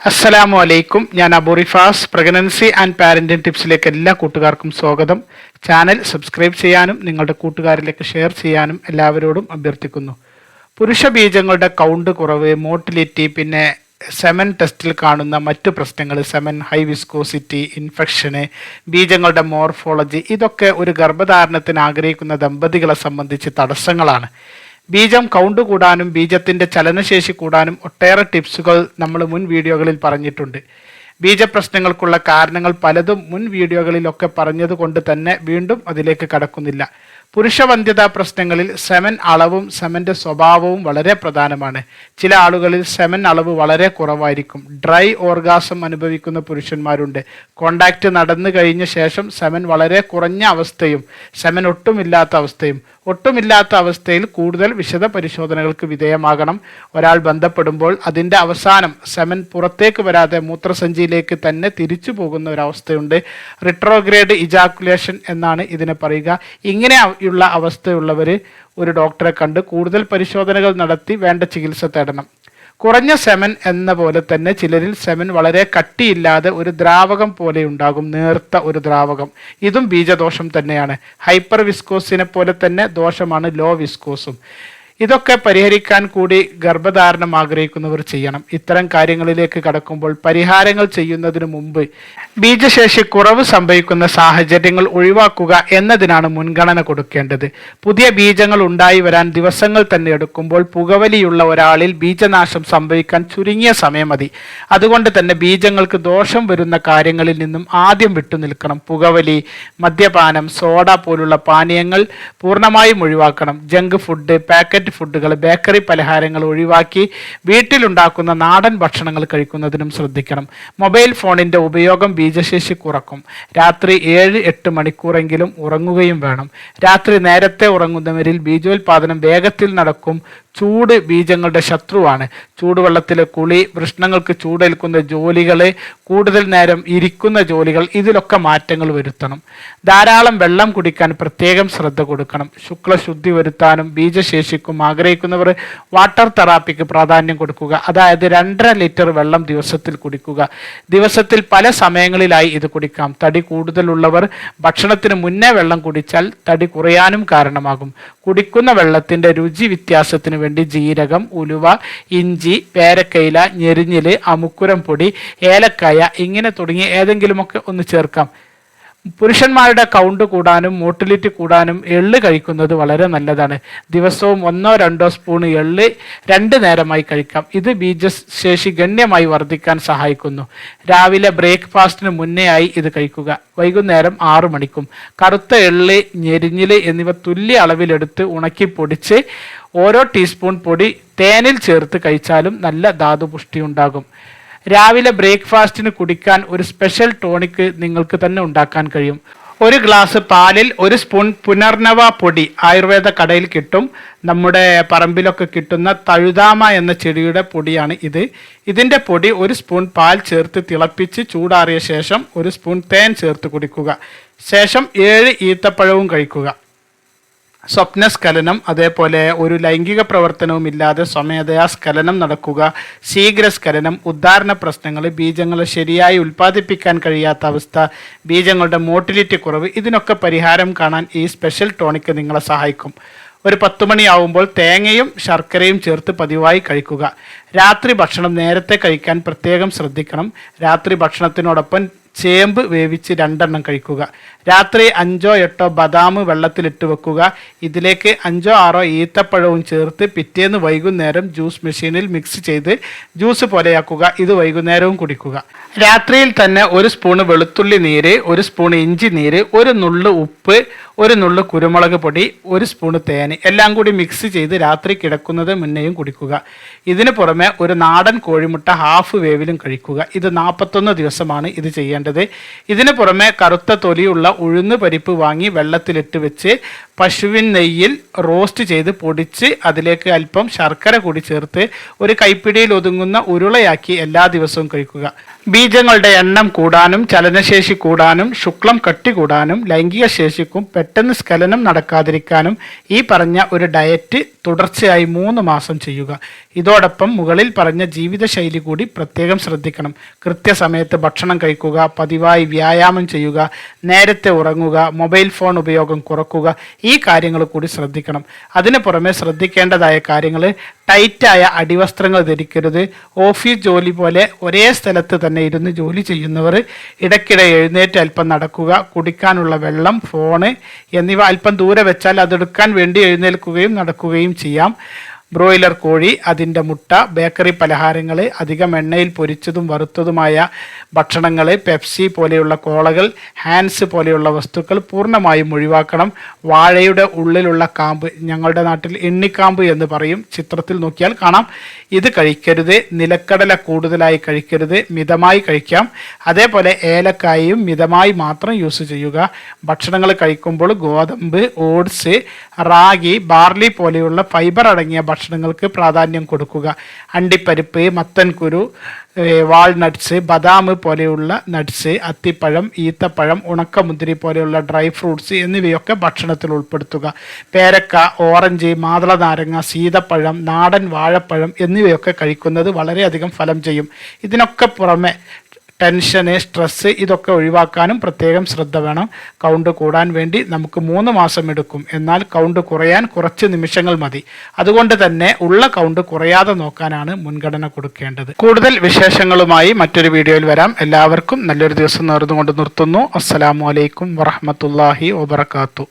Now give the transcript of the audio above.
അസ്സലാമു അലൈക്കും ഞാൻ അബുറിഫാസ് പ്രഗ്നൻസി ആൻഡ് പാരന്റിംഗ് ടിപ്സിലേക്ക് എല്ലാ കൂട്ടുകാർക്കും സ്വാഗതം. ചാനൽ സബ്സ്ക്രൈബ് ചെയ്യാനും നിങ്ങളുടെ കൂട്ടുകാരിലേക്ക് ഷെയർ ചെയ്യാനും എല്ലാവരോടും അഭ്യർത്ഥിക്കുന്നു. പുരുഷ ബീജങ്ങളുടെ കൗണ്ട് കുറവ് മോട്ടിലിറ്റി പിന്നെ സെമൻ ടെസ്റ്റിൽ കാണുന്ന മറ്റു പ്രശ്നങ്ങൾ സെമൻ ഹൈ വിസ്കോസിറ്റി ഇൻഫെക്ഷന് ബീജങ്ങളുടെ മോർഫോളജി ഇതൊക്കെ ഒരു ഗർഭധാരണത്തിന് ആഗ്രഹിക്കുന്ന ദമ്പതികളെ സംബന്ധിച്ച് തടസ്സങ്ങളാണ്. ബീജം കൗണ്ട് കൂടാനും ബീജത്തിന്റെ ചലനശേഷി കൂടാനും ഒട്ടേറെ ടിപ്സുകൾ നമ്മൾ മുൻ വീഡിയോകളിൽ പറഞ്ഞിട്ടുണ്ട്. ബീജപ്രശ്നങ്ങൾക്കുള്ള കാരണങ്ങൾ പലതും മുൻ വീഡിയോകളിലൊക്കെ പറഞ്ഞതുകൊണ്ട് തന്നെ വീണ്ടും അതിലേക്ക് കടക്കുന്നില്ല. പുരുഷവന്ധ്യതാ പ്രശ്നങ്ങളിൽ സെമൻ അളവും സെമന്റെ സ്വഭാവവും വളരെ പ്രധാനമാണ്. ചില ആളുകളിൽ സെമൻ അളവ് വളരെ കുറവായിരിക്കും. ഡ്രൈ ഓർഗാസം അനുഭവിക്കുന്ന പുരുഷന്മാരുണ്ട്. കോണ്ടാക്ട് നടന്നു കഴിഞ്ഞ ശേഷം സെമൻ വളരെ കുറഞ്ഞ അവസ്ഥയും സെമൻ ഒട്ടുമില്ലാത്ത അവസ്ഥയും ഒട്ടുമില്ലാത്ത അവസ്ഥയിൽ കൂടുതൽ വിശദ പരിശോധനകൾക്ക് വിധേയമാകണം. ഒരാൾ ബന്ധപ്പെടുമ്പോൾ അതിന്റെ അവസാനം സെമൻ പുറത്തേക്ക് വരാതെ മൂത്രസഞ്ചിയിലേക്ക് തന്നെ തിരിച്ചു പോകുന്ന ഒരവസ്ഥയുണ്ട്. റിട്രോഗ്രേഡ് ഇജാക്കുലേഷൻ എന്നാണ് ഇതിനെ പറയുക. ഇങ്ങനെയുള്ള അവസ്ഥയുള്ളവർ ഒരു ഡോക്ടറെ കണ്ട് കൂടുതൽ പരിശോധനകൾ നടത്തി വേണ്ട ചികിത്സ തേടണം. കുറഞ്ഞ സെമൻ എന്ന പോലെ തന്നെ ചിലരിൽ സെമൻ വളരെ കട്ടിയില്ലാതെ ഒരു ദ്രാവകം പോലെ ഉണ്ടാകും നേർത്ത ഒരു ദ്രാവകം. ഇതും ബീജദോഷം തന്നെയാണ്. ഹൈപ്പർ വിസ്കോസിനെ പോലെ തന്നെ ദോഷമാണ് ലോ വിസ്കോസും ഇതൊക്കെ പരിഹരിക്കാൻ കൂടി ഗർഭധാരണം ആഗ്രഹിക്കുന്നവർ ചെയ്യണം. ഇത്തരം കാര്യങ്ങളിലേക്ക് കടക്കുമ്പോൾ പരിഹാരങ്ങൾ ചെയ്യുന്നതിന് മുമ്പ് ബീജശേഷി കുറവ് സംഭവിക്കുന്ന സാഹചര്യങ്ങൾ ഒഴിവാക്കുക എന്നതിനാണ് മുൻഗണന കൊടുക്കേണ്ടത്. പുതിയ ബീജങ്ങൾ ഉണ്ടായി വരാൻ ദിവസങ്ങൾ തന്നെ എടുക്കുമ്പോൾ പുകവലിയുള്ള ഒരാളിൽ ബീജനാശം സംഭവിക്കാൻ ചുരുങ്ങിയ സമയം മതി. അതുകൊണ്ട് തന്നെ ബീജങ്ങൾക്ക് ദോഷം വരുന്ന കാര്യങ്ങളിൽ നിന്നും ആദ്യം വിട്ടുനിൽക്കണം പുകവലി മദ്യപാനം സോഡ പോലുള്ള പാനീയങ്ങൾ പൂർണമായും ഒഴിവാക്കണം. ജങ്ക് ഫുഡ് പാക്കറ്റ് ഫുഡുകൾ ബേക്കറി പലഹാരങ്ങൾ ഒഴിവാക്കി വീട്ടിലുണ്ടാക്കുന്ന നാടൻ ഭക്ഷണങ്ങൾ കഴിക്കുന്നതിനും ശ്രദ്ധിക്കണം. മൊബൈൽ ഫോണിന്റെ ഉപയോഗം ബീജശേഷി കുറക്കും. രാത്രി ഏഴ് എട്ട് മണിക്കൂറെങ്കിലും ഉറങ്ങുകയും വേണം. രാത്രി നേരത്തെ ഉറങ്ങുന്നവരിൽ ബീജോത്പാദനം വേഗത്തിൽ നടക്കും. ചൂട് ബീജങ്ങളുടെ ശത്രുവാണ്. ചൂടുവെള്ളത്തിലെ കുളി വൃഷ്ണങ്ങൾക്ക് ചൂടേൽക്കുന്ന ജോലികൾ കൂടുതൽ നേരം ഇരിക്കുന്ന ജോലികൾ ഇതിലൊക്കെ മാറ്റങ്ങൾ വരുത്തണം. ധാരാളം വെള്ളം കുടിക്കാൻ പ്രത്യേകം ശ്രദ്ധ കൊടുക്കണം. ശുക്ലശുദ്ധി വരുത്താനും ബീജശേഷിക്കും ആഗ്രഹിക്കുന്നവർ വാട്ടർ തെറാപ്പിക്ക് പ്രാധാന്യം കൊടുക്കുക. അതായത് രണ്ടര ലിറ്റർ വെള്ളം ദിവസത്തിൽ കുടിക്കുക. ദിവസത്തിൽ പല സമയങ്ങളിലായി ഇത് കുടിക്കാം. തടി കൂടുതലുള്ളവർ ഭക്ഷണത്തിന് മുന്നേ വെള്ളം കുടിച്ചാൽ തടി കുറയാനും കാരണമാകും. കുടിക്കുന്ന വെള്ളത്തിന്റെ രുചി വ്യത്യാസത്തിന് വേണ്ടി ജീരകം ഉലുവ ഇഞ്ചി പേരക്കയില ഞെരിഞ്ഞിൽ അമുക്കുരം പൊടി ഏലക്കായ ഇങ്ങനെ തുടങ്ങി ഏതെങ്കിലുമൊക്കെ ഒന്ന് ചേർക്കാം. പുരുഷന്മാരുടെ കൗണ്ട് കൂടാനും മോട്ടിലിറ്റി കൂടാനും എള്ള് കഴിക്കുന്നത് വളരെ നല്ലതാണ്. ദിവസവും ഒന്നോ രണ്ടോ സ്പൂൺ എള്ള് രണ്ട് നേരമായി കഴിക്കാം. ഇത് ബീജശേഷി ഗണ്യമായി വർദ്ധിക്കാൻ സഹായിക്കുന്നു. രാവിലെ ബ്രേക്ക്ഫാസ്റ്റിന് മുന്നേ ആയി ഇത് കഴിക്കുക. വൈകുന്നേരം ആറു മണിക്കും. കറുത്ത എള്ള് ഞെരിഞ്ഞിൽ എന്നിവ തുല്യ അളവിലെടുത്ത് ഉണക്കി പൊടിച്ച് ഓരോ ടീസ്പൂൺ പൊടി തേനിൽ ചേർത്ത് കഴിച്ചാലും നല്ല ധാതുപുഷ്ടി ഉണ്ടാകും. രാവിലെ ബ്രേക്ക്ഫാസ്റ്റിന് കുടിക്കാൻ ഒരു സ്പെഷ്യൽ ടോണിക്ക് നിങ്ങൾക്ക് തന്നെ ഉണ്ടാക്കാൻ കഴിയും. ഒരു ഗ്ലാസ് പാലിൽ ഒരു സ്പൂൺ പുനർനവ പൊടി ആയുർവേദ കടയിൽ കിട്ടും. നമ്മുടെ പറമ്പിലൊക്കെ കിട്ടുന്ന തഴുതാമ എന്ന ചെടിയുടെ പൊടിയാണ് ഇത്. ഇതിന്റെ പൊടി ഒരു സ്പൂൺ പാൽ ചേർത്ത് തിളപ്പിച്ച് ചൂടാറിയ ശേഷം ഒരു സ്പൂൺ തേൻ ചേർത്ത് കുടിക്കുക. ശേഷം ഏഴ് ഈത്തപ്പഴവും കഴിക്കുക. സ്വപ്നസ്ഖലനം അതേപോലെ ഒരു ലൈംഗിക പ്രവർത്തനവും ഇല്ലാതെ സ്വമേധയാ സ്ഖലനം നടക്കുക ശീഘ്രസ്ഖലനം ഉദ്ധാരണ പ്രശ്നങ്ങൾ ബീജങ്ങൾ ശരിയായി ഉൽപ്പാദിപ്പിക്കാൻ കഴിയാത്ത അവസ്ഥ ബീജങ്ങളുടെ മോട്ടിലിറ്റി കുറവ് ഇതിനൊക്കെ പരിഹാരം കാണാൻ ഈ സ്പെഷ്യൽ ടോണിക്ക് നിങ്ങളെ സഹായിക്കും. ഒരു പത്ത് മണിയാവുമ്പോൾ തേങ്ങയും ശർക്കരയും ചേർത്ത് പതിവായി കഴിക്കുക. രാത്രി ഭക്ഷണം നേരത്തെ കഴിക്കാൻ പ്രത്യേകം ശ്രദ്ധിക്കണം. രാത്രി ഭക്ഷണത്തിനോടൊപ്പം ചേമ്പ് വേവിച്ച് രണ്ടെണ്ണം കഴിക്കുക. രാത്രി അഞ്ചോ എട്ടോ ബദാം വെള്ളത്തിലിട്ട് വെക്കുക. ഇതിലേക്ക് അഞ്ചോ ആറോ ഈത്തപ്പഴവും ചേർത്ത് പിറ്റേന്ന് വൈകുന്നേരം ജ്യൂസ് മെഷീനിൽ മിക്സ് ചെയ്ത് ജ്യൂസ് പോലെയാക്കുക. ഇത് വൈകുന്നേരവും കുടിക്കുക. രാത്രിയിൽ തന്നെ ഒരു സ്പൂണ് വെളുത്തുള്ളി നീര് ഒരു സ്പൂൺ ഇഞ്ചി നീര് ഒരു നുള്ളു ഉപ്പ് ഒരു നുള്ളു കുരുമുളക് പൊടി ഒരു സ്പൂണ് തേൻ എല്ലാം കൂടി മിക്സ് ചെയ്ത് രാത്രി കിടക്കുന്നത് മുന്നേയും കുടിക്കുക. ഇതിനു പുറമെ ഒരു നാടൻ കോഴിമുട്ട ഹാഫ് വേവിലും കഴിക്കുക. ഇത് നാൽപ്പത്തൊന്ന് ദിവസമാണ് ഇത് ചെയ്യേണ്ടത്. ഇതിന് പുറമെ കറുത്ത തൊലിയുള്ള ഉഴുന്ന് പരിപ്പ് വാങ്ങി വെള്ളത്തിലിട്ട് വെച്ച് പശുവിൻ നെയ്യിൽ റോസ്റ്റ് ചെയ്ത് പൊടിച്ച് അതിലേക്ക് അല്പം ശർക്കര കൂടി ചേർത്ത് ഒരു കൈപ്പിടിയിൽ ഒതുങ്ങുന്ന ഉരുളയാക്കി എല്ലാ ദിവസവും കഴിക്കുക. ബീജങ്ങളുടെ എണ്ണം കൂടാനും ചലനശേഷി കൂടാനും ശുക്ലം കട്ടി കൂടാനും ലൈംഗിക ശേഷിക്കും പെട്ടെന്ന് സ്കലനം നടക്കാതിരിക്കാനും ഈ പറഞ്ഞ ഒരു ഡയറ്റ് തുടർച്ചയായി മൂന്ന് മാസം ചെയ്യുക. ഇതോടൊപ്പം മുകളിൽ പറഞ്ഞ ജീവിതശൈലി കൂടി പ്രത്യേകം ശ്രദ്ധിക്കണം. കൃത്യസമയത്ത് ഭക്ഷണം കഴിക്കുക പതിവായി വ്യായാമം ചെയ്യുക നേരത്തെ ഉറങ്ങുക മൊബൈൽ ഫോൺ ഉപയോഗം കുറക്കുക ഈ കാര്യങ്ങൾ കൂടി ശ്രദ്ധിക്കണം. അതിന് പുറമെ ശ്രദ്ധിക്കേണ്ടതായ കാര്യങ്ങൾ ടൈറ്റായ അടിവസ്ത്രങ്ങൾ ധരിക്കരുത്. ഓഫീസ് ജോലി പോലെ ഒരേ സ്ഥലത്ത് തന്നെ ഇരുന്ന് ജോലി ചെയ്യുന്നവർ ഇടയ്ക്കിടെ എഴുന്നേറ്റ് അല്പം നടക്കുക കുടിക്കാനുള്ള വെള്ളം ഫോണ് എന്നിവ അല്പം ദൂരെ വെച്ചാൽ അതെടുക്കാൻ വേണ്ടി എഴുന്നേൽക്കുകയും നടക്കുകയും ചെയ്യാം. ബ്രോയിലർ കോഴി അതിന്റെ മുട്ട ബേക്കറി പലഹാരങ്ങൾ അധികം എണ്ണയിൽ പൊരിച്ചതും വറുത്തതുമായ ഭക്ഷണങ്ങൾ പെപ്സി പോലെയുള്ള കോളകൾ ഹാൻസ് പോലെയുള്ള വസ്തുക്കൾ പൂർണമായും ഒഴിവാക്കണം. വാഴയുടെ ഉള്ളിലുള്ള കാമ്പ് ഞങ്ങളുടെ നാട്ടിൽ എണ്ണിക്കാമ്പ് എന്ന് പറയും. ചിത്രത്തിൽ നോക്കിയാൽ കാണാം. ഇത് കഴിക്കരുത്. നിലക്കടല കൂടുതലായി കഴിക്കരുത്. മിതമായി കഴിക്കാം. അതേപോലെ ഏലക്കായയും മിതമായി മാത്രം യൂസ് ചെയ്യുക. ഭക്ഷണങ്ങൾ കഴിക്കുമ്പോൾ ഗോതമ്പ് ഓട്സ് റാഗി ബാർലി പോലെയുള്ള ഫൈബർ അടങ്ങിയ ഭക്ഷണങ്ങൾക്ക് പ്രാധാന്യം കൊടുക്കുക. അണ്ടിപ്പരിപ്പ് മത്തൻകുരു വാൾനട്ട്സ് ബദാം പോലെയുള്ള നട്ട്സ് അത്തിപ്പഴം ഈത്തപ്പഴം ഉണക്കമുന്തിരി പോലെയുള്ള ഡ്രൈ ഫ്രൂട്ട്സ് എന്നിവയൊക്കെ ഭക്ഷണത്തിൽ ഉൾപ്പെടുത്തുക. പേരക്ക ഓറഞ്ച് മാതള നാരങ്ങ സീതപ്പഴം നാടൻ വാഴപ്പഴം എന്നിവയൊക്കെ കഴിക്കുന്നത് വളരെയധികം ഫലം ചെയ്യും. ഇതിനൊക്കെ പുറമെ ടെൻഷന് സ്ട്രെസ്സ് ഇതൊക്കെ ഒഴിവാക്കാനും പ്രത്യേകം ശ്രദ്ധ വേണം. കൗണ്ട് കൂടാൻ വേണ്ടി നമുക്ക് മൂന്ന് മാസം എടുക്കും. എന്നാൽ കൗണ്ട് കുറയാൻ കുറച്ച് നിമിഷങ്ങൾ മതി. അതുകൊണ്ട് തന്നെ ഉള്ള കൗണ്ട് കുറയാതെ നോക്കാനാണ് മുൻഗണന കൊടുക്കേണ്ടത്. കൂടുതൽ വിശേഷങ്ങളുമായി മറ്റൊരു വീഡിയോയിൽ വരാം. എല്ലാവർക്കും നല്ലൊരു ദിവസം നേർന്നുകൊണ്ട് നിർത്തുന്നു. അസ്സലാമു അലൈക്കും വറഹമത്തല്ലാഹി വബർക്കാത്തു